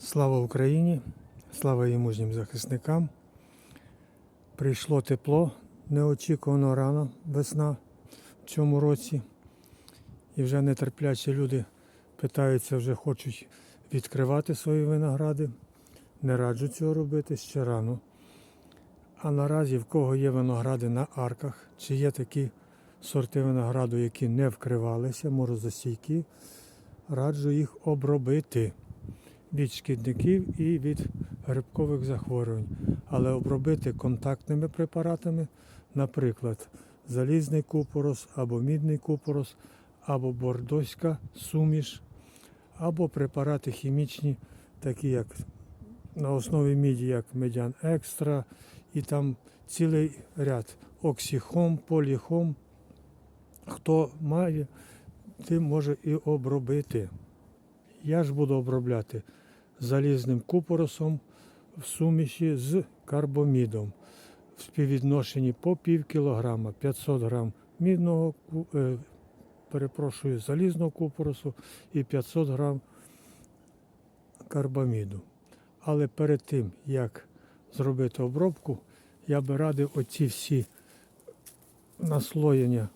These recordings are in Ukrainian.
Слава Україні! Слава її мужнім захисникам. Прийшло тепло, неочікувано рано, весна в цьому році. І вже нетерплячі люди питаються, вже хочуть відкривати свої виногради. Не раджу цього робити ще рано. А наразі в кого є виногради на арках, чи є такі сорти винограду, які не вкривалися, морозостійкі, раджу їх обробити від шкідників і від грибкових захворювань, але обробити контактними препаратами, наприклад, залізний купорос або мідний купорос, або бордоська суміш, або препарати хімічні, такі як на основі міді, як медян екстра, і там цілий ряд оксіхом, поліхом. Хто має, тим може і обробити. Я ж буду обробляти залізним купоросом в суміші з карбомідом в співвідношенні по пів кілограма 500 грам мідного, е, перепрошую, залізного купоросу і 500 грам карбаміду. Але перед тим, як зробити обробку, я би радив оці всі наслоєння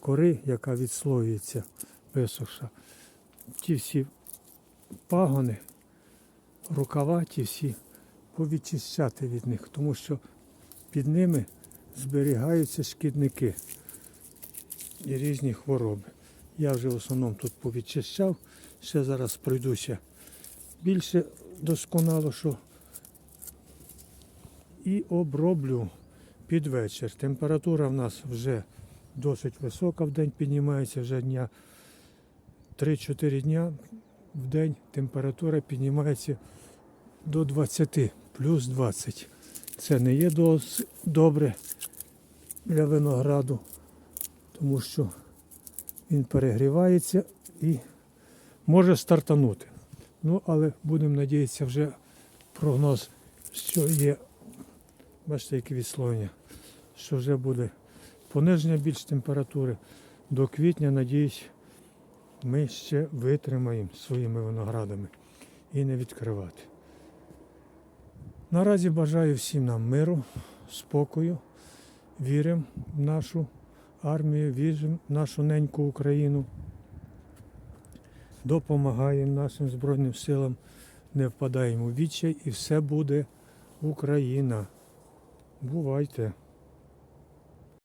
кори, яка відслоюється висохша, ті всі пагони, рукава ті всі повідчищати від них, тому що під ними зберігаються шкідники і різні хвороби. Я вже в основному тут повідчищав, ще зараз пройдуся більше досконало, що і оброблю під вечір. Температура в нас вже досить висока в день, піднімається вже дня 3-4 дня в день температура піднімається до 20, плюс 20. Це не є добре для винограду, тому що він перегрівається і може стартанути. Ну, але будемо надіятися, вже прогноз, що є, бачите, які відслоєння, що вже буде пониження більш температури. До квітня, надіюсь, ми ще витримаємо своїми виноградами і не відкривати. Наразі бажаю всім нам миру, спокою, віримо в нашу армію, віримо в нашу неньку Україну. Допомагаємо нашим Збройним силам, не впадаємо у відчай і все буде Україна. Бувайте!